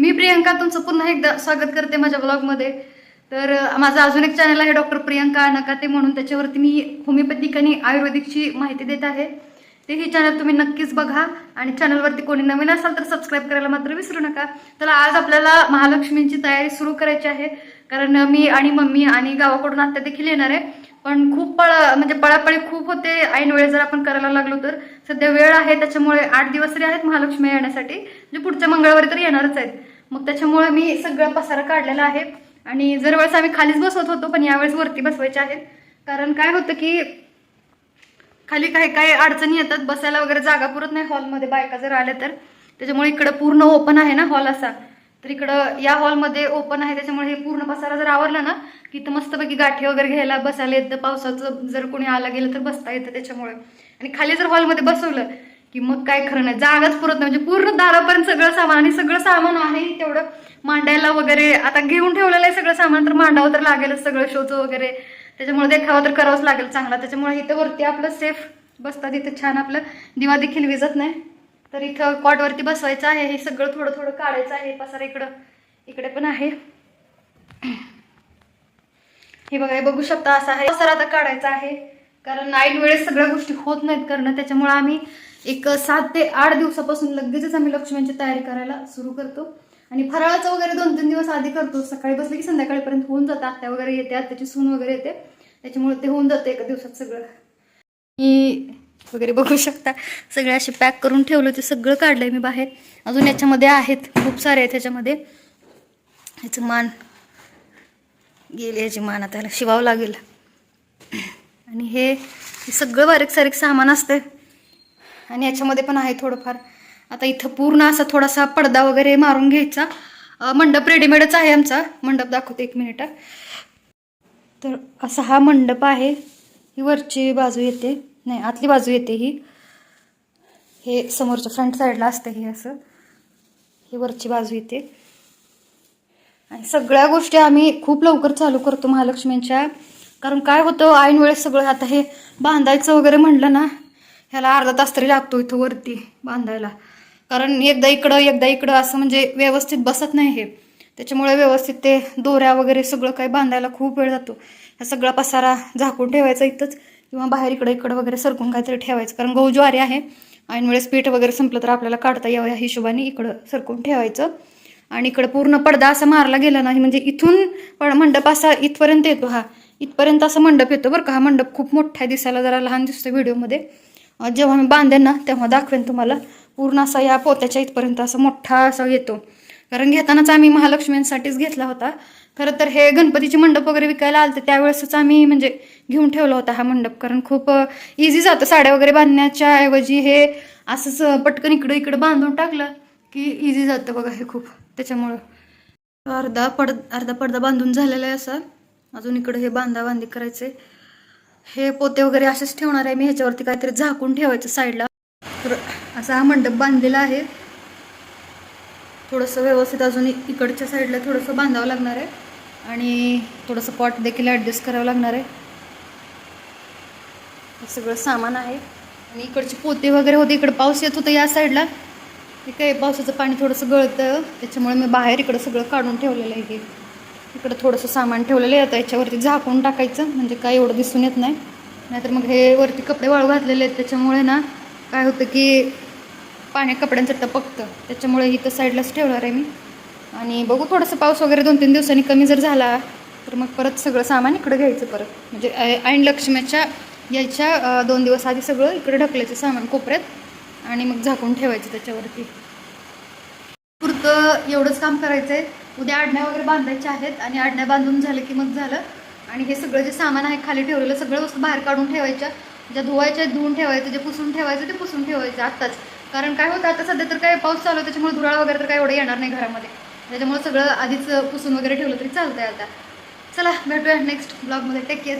मी प्रियंका तुमचं पुन्हा एकदा स्वागत करते माझ्या ब्लॉगमध्ये तर माझा माझं अजून एक चॅनल आहे डॉक्टर प्रियंका नकाते म्हणून. त्याच्यावरती मी होमिओपॅथिक आणि आयुर्वेदिकची माहिती देत आहे. ते ही चॅनल तुम्ही नक्कीच बघा. आणि चॅनलवरती कोणी नवीन असाल तर सबस्क्राईब करायला मात्र विसरू नका. तर आज आपल्याला महालक्ष्मींची तयारी सुरू करायची आहे. कारण मी आणि मम्मी आणि गावाकडून आत्या देखील येणार आहे. पण खूप पळ म्हणजे पळापळी खूप होते. ऐन वेळेस जर आपण करायला लागलो तर. सध्या वेळ आहे त्याच्यामुळे आठ दिवस तरी आहेत महालक्ष्मी येण्यासाठी. म्हणजे पुढच्या मंगळवारी तर येणारच आहेत. मग त्याच्यामुळे मी सगळं पसारा काढलेला आहे. आणि जर वेळेस आम्ही खालीच बसवत होतो पण यावेळेस वरती बसवायचे आहेत. कारण काय होतं की खाली काही काही अडचणी येतात. बसायला वगैरे जागा पुरत नाही हॉलमध्ये. बायका जर आल्या तर. त्याच्यामुळे इकडं पूर्ण ओपन आहे ना हॉल असा. तर इकडं या हॉलमध्ये ओपन आहे. त्याच्यामुळे हे पूर्ण पसारा जर आवरला ना की इथं मस्तपैकी गाठी वगैरे घ्यायला बसायला येतं. पावसाचं जर कोणी आलं गेलं तर बसता येतं त्याच्यामुळे. आणि खाली जर हॉलमध्ये बसवलं की मग काय खरं नाही. जागाच पुरत नाही. म्हणजे पूर्ण दारापर्यंत सगळं सामान आणि सगळं सामान आहे तेवढं मांडायला वगैरे. आता घेऊन ठेवलेलं आहे सगळं सामान तर मांडावं तर लागेलच सगळं शोचं वगैरे. त्याच्यामुळे देखावा तर करावंच लागेल चांगला. त्याच्यामुळे इथं वरती आपलं सेफ बसतात. इथं छान आपलं दिवा देखील विजत नाही. तर इथं कॉटवरती बसवायचं आहे. हे सगळं थोडं थोडं काढायचं आहे. पसारा इकडं इकडे पण आहे. हे बघा हे बघू शकता असं आहे. पसारा आता काढायचा आहे. कारण नाईट वेळेस सगळ्या गोष्टी होत नाहीत करणं. त्याच्यामुळे आम्ही एक सात ते आठ दिवसापासून लगेचच आम्ही लक्ष्म्यांची तयारी करायला सुरू करतो. आणि फराळाचं वगैरे दोन तीन दिवस आधी करतो. सकाळी बसले की संध्याकाळपर्यंत होऊन जातं. आत्या वगैरे येते आत्याची सून वगैरे येते. त्याच्यामुळे ते होऊन जातं एका दिवसात सगळं. मी वगैरे बघू शकता. सगळे असे पॅक करून ठेवलं ते सगळं काढलंय मी बाहेर. अजून याच्यामध्ये आहेत. खूप सारे आहेत ह्याच्यामध्ये ह्याचं मान गेले याची मान. आता ह्याला शिवावं लागेल. आणि हे हे सगळं बारीक सारीक सामान असतं आणि याच्यामध्ये पण आहे थोडंफार. आता इथं पूर्ण असा थोडासा पडदा वगैरे मारून घ्यायचा. मंडप रेडीमेडच आहे आमचा. मंडप दाखवते एक मिनिट. तर असा हा मंडप आहे. ही वरची बाजू येते. नाही आतली बाजू येते ही. हे समोरच्या फ्रंट साईडला असतं हे असं. ही वरची बाजू येते. आणि सगळ्या गोष्टी आम्ही खूप लवकर चालू करतो महालक्ष्मींच्या. कारण काय होतं ऐन वेळेस सगळं आता हे बांधायचं वगैरे म्हणलं ना ह्याला अर्धा तास तरी लागतो इथं वरती बांधायला. कारण एकदा इकडं एकदा इकडं असं म्हणजे व्यवस्थित बसत नाही हे. त्याच्यामुळे व्यवस्थित ते दोऱ्या वगैरे सगळं काही बांधायला खूप वेळ जातो. ह्या सगळा पसारा झाकून ठेवायचा इथंच किंवा बाहेर इकडं इकडं वगैरे सरकून काहीतरी ठेवायचं. कारण गहू ज्वारी आहे ऐन वेळेस पीठ वगैरे संपलं तर आपल्याला काढता यावं या हिशोबाने इकडं सरकून ठेवायचं. आणि इकडं पूर्ण पडदा असा मारला गेला नाही म्हणजे इथून पण मंडप असा इथपर्यंत येतो हा. इथपर्यंत असा मंडप येतो बरं का. हा मंडप खूप मोठा आहे दिसायला जरा लहान दिसतो व्हिडिओमध्ये. जेव्हा मी बांधेन ना तेव्हा दाखवेन तुम्हाला. पूर्ण असा या पोत्याच्या इथपर्यंत असा मोठा असा येतो. कारण घेतानाच आम्ही महालक्ष्मींसाठीच घेतला होता. खरं तर हे गणपतीचे मंडप वगैरे विकायला आलं तर त्यावेळेसच आम्ही म्हणजे घेऊन ठेवला होता हा मंडप. कारण खूप इझी जातं साड्या वगैरे बांधण्याच्या ऐवजी हे असंच पटकन इकडं इकडं बांधून टाकलं की इझी जातं बघा हे खूप. त्याच्यामुळं अर्धा पड अर्धा पडदा बांधून झालेला आहे असा. अजून इकडं हे बांधा बांधी करायचे हे पोते वगैरे असेच ठेवणार आहे. मी ह्याच्यावरती काहीतरी झाकून ठेवायचं साईडला. तर असा हा मंडप बांधलेला आहे. थोडंसं व्यवस्थित अजून इकडच्या साईडला थोडंसं बांधावं लागणार आहे. आणि थोडंसं पॉट देखील ॲडजस्ट करावं लागणार आहे. हे सगळं सामान आहे. आणि इकडचे पोते वगैरे होते. इकडं पाऊस येत होतं या साईडला. ठीक आहे पावसाचं पाणी थोडंसं गळतं. त्याच्यामुळे मी बाहेर इकडं सगळं काढून ठेवलेलं आहे हे. इकडं थोडंसं सामान ठेवलेलं आहे आता याच्यावरती झाकून टाकायचं म्हणजे काय एवढं दिसून येत नाही. नाहीतर मग हे वरती कपडे वाळू घातलेले आहेत त्याच्यामुळे ना काय होतं की पाण्या कपड्यांचं टपकतं. त्याच्यामुळे इथं साईडलाच ठेवणार आहे मी. आणि बघू थोडंसं पाऊस वगैरे दोन तीन दिवसांनी कमी जर झाला तर मग परत सगळं सामान इकडं घ्यायचं परत. म्हणजे ऐ- ऐन लक्ष्मीच्या यायच्या दोन दिवस आधी सगळं इकडे ढकलायचं सामान कोपऱ्यात आणि मग झाकून ठेवायचं त्याच्यावरती. पुरतं एवढंच काम करायचं आहे उद्या आडण्या वगैरे बांधायच्या आहेत आणि आडण्या बांधून झालं की मग झालं. आणि हे सगळं जे सामान आहे खाली ठेवलेलं सगळं वस्तू बाहेर काढून ठेवायच्या. ज्या धुवायच्या धुवून ठेवायचं जे पुसून ठेवायचं ते पुसून ठेवायचं आत्ताच. कारण काय होतं आता सध्या तर काय पाऊस चालू त्याच्यामुळे धुराळ वगैरे तर काय एवढं येणार नाही घरामध्ये. त्याच्यामुळे सगळं आधीच पुसून वगैरे ठेवलं तरी चालतंय आता. चला भेटूया नेक्स्ट ब्लॉगमध्ये टेक केअर